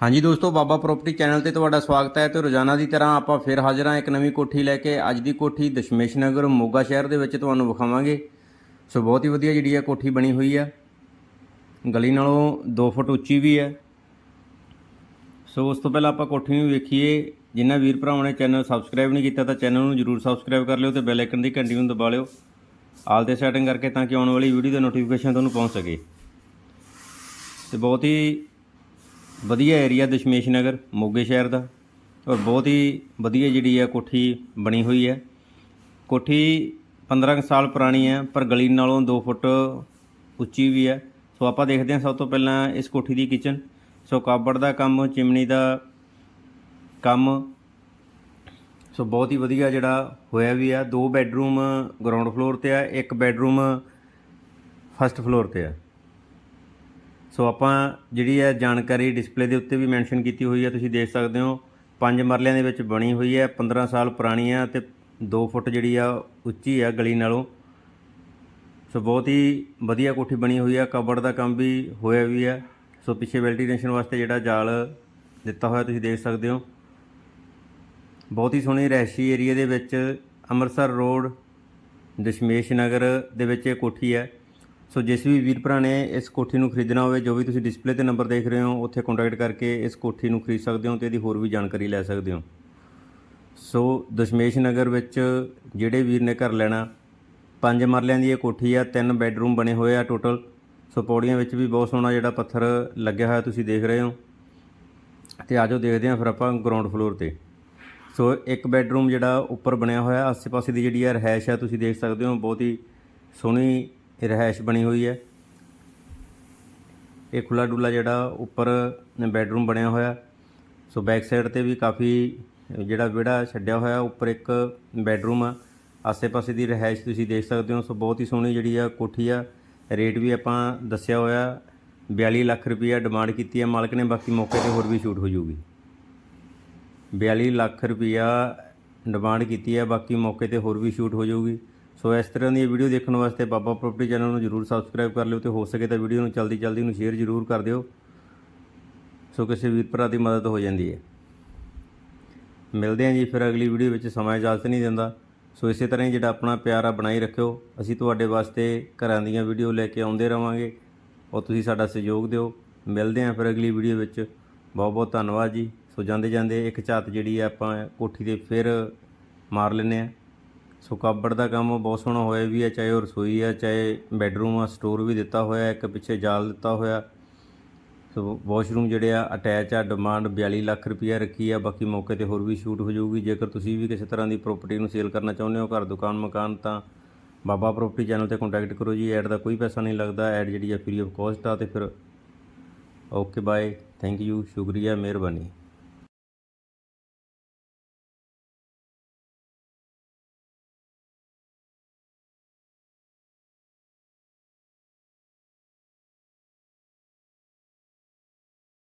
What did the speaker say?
ਹਾਂਜੀ ਦੋਸਤੋ, ਬਾਬਾ property channel ਤੇ ਤੁਹਾਡਾ ਸਵਾਗਤ ਹੈ ਤੇ ਰੋਜ਼ਾਨਾ ਦੀ ਤਰ੍ਹਾਂ ਆਪਾਂ ਫਿਰ ਹਾਜ਼ਰ ਹਾਂ ਇੱਕ ਨਵੀਂ ਕੋਠੀ ਲੈ ਕੇ। ਅੱਜ ਦੀ ਕੋਠੀ ਦਸ਼ਮੇਸ਼ ਨਗਰ, ਮੋਗਾ ਸ਼ਹਿਰ ਦੇ ਵਿੱਚ ਤੁਹਾਨੂੰ ਵਿਖਾਵਾਂਗੇ। ਸੋ ਬਹੁਤ ਹੀ ਵਧੀਆ ਜਿਹੜੀ ਹੈ ਕੋਠੀ ਬਣੀ ਹੋਈ ਹੈ ਗਲੀ ਨਾਲੋਂ 2 ਫੁੱਟ ਉੱਚੀ ਵੀ ਹੈ। ਸੋ ਉਸ ਤੋਂ ਪਹਿਲਾਂ ਆਪਾਂ ਕੋਠੀ ਨੂੰ ਵੇਖੀਏ। ਜਿਨ੍ਹਾਂ ਵੀਰ ਭਰਾਵਾਂ ਨੇ ਚੈਨਲ ਸਬਸਕ੍ਰਾਈਬ ਨਹੀਂ ਕੀਤਾ ਤਾਂ ਚੈਨਲ ਨੂੰ ਜਰੂਰ ਸਬਸਕ੍ਰਾਈਬ ਕਰ ਲਿਓ ਤੇ ਬੈਲ ਆਈਕਨ ਦੀ ਘੰਟੀ ਨੂੰ ਦਬਾ ਲਿਓ। ਆਲ ਤੇ ਸੈਟਿੰਗ ਕਰਕੇ ਤਾਂ ਕਿ ਆਉਣ ਵਾਲੀ ਵੀਡੀਓ ਦਾ ਨੋਟੀਫਿਕੇਸ਼ਨ ਤੁਹਾਨੂੰ ਪਹੁੰਚ ਸਕੇ। ਤੇ ਬਹੁਤ ਹੀ ਵਧੀਆ ਏਰੀਆ ਦਸ਼ਮੇਸ਼ ਨਗਰ, ਮੋਗੇ ਸ਼ਹਿਰ ਦਾ। ਔਰ ਬਹੁਤ ਹੀ ਵਧੀਆ ਜਿਹੜੀ ਹੈ ਕੋਠੀ ਬਣੀ ਹੋਈ ਹੈ ਕੋਠੀ 15 ਕੁ ਸਾਲ ਪੁਰਾਣੀ ਹੈ ਪਰ ਗਲੀ ਨਾਲੋਂ 2 ਫੁੱਟ ਉੱਚੀ ਵੀ ਹੈ ਸੋ ਆਪਾਂ ਦੇਖਦੇ ਹਾਂ ਸਭ ਤੋਂ ਪਹਿਲਾਂ ਇਸ ਕੋਠੀ ਦੀ ਕਿਚਨ ਸੋ ਕਾਬੜ ਦਾ ਕੰਮ, ਚਿਮਨੀ ਦਾ ਕੰਮ। ਸੋ ਬਹੁਤ ਹੀ ਵਧੀਆ ਜਿਹੜਾ ਹੋਇਆ ਵੀ ਆ। ਦੋ ਬੈੱਡਰੂਮ ਗਰਾਊਂਡ ਫਲੋਰ ਤੇ ਆ, ਇੱਕ ਬੈੱਡਰੂਮ ਫਸਟ ਫਲੋਰ ਤੇ ਆ। ਸੋ ਆਪਾਂ ਜਿਹੜੀ ਹੈ ਜਾਣਕਾਰੀ ਡਿਸਪਲੇ ਦੇ ਉੱਤੇ ਵੀ ਮੈਂਸ਼ਨ ਕੀਤੀ ਹੋਈ ਹੈ, ਤੁਸੀਂ ਦੇਖ ਸਕਦੇ ਹੋ। ਪੰਜ ਮਰਲਿਆਂ ਦੇ ਵਿੱਚ ਬਣੀ ਹੋਈ ਹੈ 15 ਸਾਲ ਪੁਰਾਣੀ ਹੈ ਤੇ 2 ਫੁੱਟ ਜਿਹੜੀ ਆ, ਉੱਚੀ ਆ ਗਲੀ ਨਾਲੋਂ। ਸੋ ਬਹੁਤ ਹੀ ਵਧੀਆ ਕੋਠੀ ਬਣੀ ਹੋਈ ਆ, ਕਬੜ ਦਾ ਕੰਮ ਵੀ ਹੋਇਆ ਵੀ ਆ। ਸੋ ਪਿੱਛੇ ਵੈਲਟੀਨੇਸ਼ਨ ਵਾਸਤੇ ਜਿਹੜਾ ਜਾਲ ਦਿੱਤਾ ਹੋਇਆ, ਤੁਸੀਂ ਦੇਖ ਸਕਦੇ ਹੋ। ਬਹੁਤ ਹੀ ਸੋਹਣੀ ਰਹਿਸ਼ੀ ਏਰੀਆ ਦੇ ਵਿੱਚ ਅੰਮ੍ਰਿਤਸਰ ਰੋਡ, ਦਸ਼ਮੇਸ਼ ਨਗਰ ਦੇ ਵਿੱਚ ਇਹ ਕੋਠੀ ਹੈ। ਸੋ ਜਿਸ ਵੀ ਵੀਰ ਭਰਾ ਨੇ ਇਸ ਕੋਠੀ ਨੂੰ ਖਰੀਦਣਾ ਹੋਵੇ, ਜੋ ਵੀ ਤੁਸੀਂ ਡਿਸਪਲੇ ਤੇ ਨੰਬਰ ਦੇਖ ਰਹੇ ਹੋ, ਉੱਥੇ ਕੰਟੈਕਟ ਕਰਕੇ ਇਸ ਕੋਠੀ ਨੂੰ ਖਰੀਦ ਸਕਦੇ ਹੋ ਤੇ ਇਹਦੀ ਹੋਰ ਵੀ ਜਾਣਕਾਰੀ ਲੈ ਸਕਦੇ ਹੋ। ਸੋ ਦਸ਼ਮੇਸ਼ ਨਗਰ ਵਿੱਚ ਜਿਹੜੇ ਵੀਰ ਨੇ ਘਰ ਲੈਣਾ, ਪੰਜ ਮਰਲਿਆਂ ਦੀ ਇਹ ਕੋਠੀ ਆ, ਤਿੰਨ ਬੈੱਡਰੂਮ ਬਣੇ ਹੋਏ ਆ ਟੋਟਲ ਸੋ ਪੌੜੀਆਂ ਵਿੱਚ ਵੀ ਬਹੁਤ ਸੋਹਣਾ ਜਿਹੜਾ ਪੱਥਰ ਲੱਗਿਆ ਹੋਇਆ ਤੁਸੀਂ ਦੇਖ ਰਹੇ ਹੋ। ਤੇ ਆਜੋ ਦੇਖਦੇ ਹਾਂ ਫਿਰ ਆਪਾਂ ਗਰਾਊਂਡ ਫਲੋਰ ਤੇ। ਸੋ ਇੱਕ ਬੈੱਡਰੂਮ ਜਿਹੜਾ ਉੱਪਰ ਬਣਿਆ ਹੋਇਆ ਆਸੇ ਪਾਸੇ ਦੀ ਜਿਹੜੀ ਆ ਰਹਿائش ਆ, ਤੁਸੀਂ ਦੇਖ ਸਕਦੇ ਹੋ, ਬਹੁਤ ਹੀ ਸੋਹਣੀ ਰਹਿائش ਬਣੀ ਹੋਈ ਹੈ। ਇਹ ਖੁੱਲਾ ਡੁੱਲਾ ਜਿਹੜਾ ਉੱਪਰ ਬੈੱਡਰੂਮ ਬਣਿਆ ਹੋਇਆ। ਸੋ ਬੈਕ ਸਾਈਡ ਤੇ ਵੀ ਕਾਫੀ ਜਿਹੜਾ ਵਿਹੜਾ ਛੱਡਿਆ ਹੋਇਆ, ਉੱਪਰ ਇੱਕ ਬੈੱਡਰੂਮ ਆ। ਆਸੇ-ਪਾਸੇ ਦੀ ਰਹਿائش ਤੁਸੀਂ ਦੇਖ ਸਕਦੇ ਹੋ। ਸੋ ਬਹੁਤ ਹੀ ਸੋਹਣੀ ਜਿਹੜੀ ਆ ਕੋਠੀ ਆ। ਰੇਟ ਵੀ ਆਪਾਂ ਦੱਸਿਆ ਹੋਇਆ। 42 ਲੱਖ ਰੁਪਇਆ ਡਿਮਾਂਡ ਕੀਤੀ ਹੈ ਮਾਲਕ ਨੇ, ਬਾਕੀ ਮੌਕੇ ਤੇ ਹੋਰ ਵੀ ਸ਼ੂਟ ਹੋ ਜਾਊਗੀ। 42 ਲੱਖ ਰੁਪਇਆ ਡਿਮਾਂਡ ਕੀਤੀ ਹੈ, ਬਾਕੀ ਮੌਕੇ ਤੇ ਹੋਰ ਵੀ ਛੂਟ ਹੋ ਜਾਊਗੀ। ਸੋ ਇਸ ਤਰ੍ਹਾਂ ਦੀਆਂ ਵੀਡੀਓ ਦੇਖਣ ਵਾਸਤੇ ਬਾਬਾ ਪ੍ਰੋਪਰਟੀ ਚੈਨਲ ਨੂੰ ਜਰੂਰ ਸਬਸਕ੍ਰਾਈਬ ਕਰ ਲਿਓ ਤੇ ਹੋ ਸਕੇ ਤਾਂ ਵੀਡੀਓ ਨੂੰ ਜਲਦੀ ਜਲਦੀ ਨੂੰ ਸ਼ੇਅਰ ਜਰੂਰ ਕਰ ਦਿਓ। ਸੋ ਕਿਸੇ ਵੀਰ ਭਰਾ ਦੀ ਮਦਦ ਹੋ ਜਾਂਦੀ ਹੈ। ਮਿਲਦੇ ਹਾਂ ਜੀ ਫਿਰ ਅਗਲੀ ਵੀਡੀਓ ਵਿੱਚ, ਸਮਾਂ ਇਜਾਜ਼ਤ ਨਹੀਂ ਦਿੰਦਾ। ਸੋ ਇਸੇ ਤਰ੍ਹਾਂ ਹੀ ਜਿਹੜਾ ਆਪਣਾ ਪਿਆਰ ਆ ਬਣਾਈ ਰੱਖਿਓ। ਅਸੀਂ ਤੁਹਾਡੇ ਵਾਸਤੇ ਘਰਾਂ ਦੀਆਂ ਵੀਡੀਓ ਲੈ ਕੇ ਆਉਂਦੇ ਰਵਾਂਗੇ। ਔਰ ਤੁਸੀਂ ਸਾਡਾ ਸਹਿਯੋਗ ਦਿਓ। ਮਿਲਦੇ ਹਾਂ ਫਿਰ ਅਗਲੀ ਵੀਡੀਓ ਵਿੱਚ। ਬਹੁਤ ਬਹੁਤ ਧੰਨਵਾਦ ਜੀ। ਸੋ ਜਾਂਦੇ ਜਾਂਦੇ ਇੱਕ ਝਾਤ ਜਿਹੜੀ ਆ ਆਪਾਂ ਕੋਠੀ ਦੇ ਫਿਰ ਮਾਰ ਲੈਨੇ ਆ ਸੋ ਕਾਬੜ ਦਾ ਕੰਮ ਬਹੁਤ ਸੋਹਣਾ ਹੋਇਆ ਵੀ ਹੈ, ਚਾਹੇ ਉਹ ਰਸੋਈ ਆ ਚਾਹੇ ਬੈੱਡਰੂਮ ਆ ਸਟੋਰ ਵੀ ਦਿੱਤਾ ਹੋਇਆ, ਇੱਕ ਪਿੱਛੇ ਜਾਲ ਦਿੱਤਾ ਹੋਇਆ। ਸੋ ਵਾਸ਼ਰੂਮ ਜਿਹੜੇ ਆ ਅਟੈਚ ਆ ਡਿਮਾਂਡ 42 ਲੱਖ ਰੁਪਈਆ ਰੱਖੀ ਆ, ਬਾਕੀ ਮੌਕੇ ਤੇ ਹੋਰ ਵੀ ਸ਼ੂਟ ਹੋ ਜਾਊਗੀ। ਜੇਕਰ ਤੁਸੀਂ ਵੀ ਕਿਸੇ ਤਰ੍ਹਾਂ ਦੀ ਪ੍ਰਾਪਰਟੀ ਨੂੰ ਸੇਲ ਕਰਨਾ ਚਾਹੁੰਦੇ ਹੋ, ਘਰ, ਦੁਕਾਨ, ਮਕਾਨ, ਤਾਂ ਬਾਬਾ ਪ੍ਰਾਪਰਟੀ ਚੈਨਲ ਤੇ ਕੰਟੈਕਟ ਕਰੋ ਜੀ। ਐਡ ਦਾ ਕੋਈ ਪੈਸਾ ਨਹੀਂ ਲੱਗਦਾ ਐਡ ਜਿਹੜੀ ਆ ਫ੍ਰੀ ਆਫ ਕਾਸਟ ਆ ਤੇ ਫਿਰ ਓਕੇ ਬਾਏ ਥੈਂਕ ਯੂ ਸ਼ੁਕਰੀਆ, ਮਿਹਰਬਾਨੀ।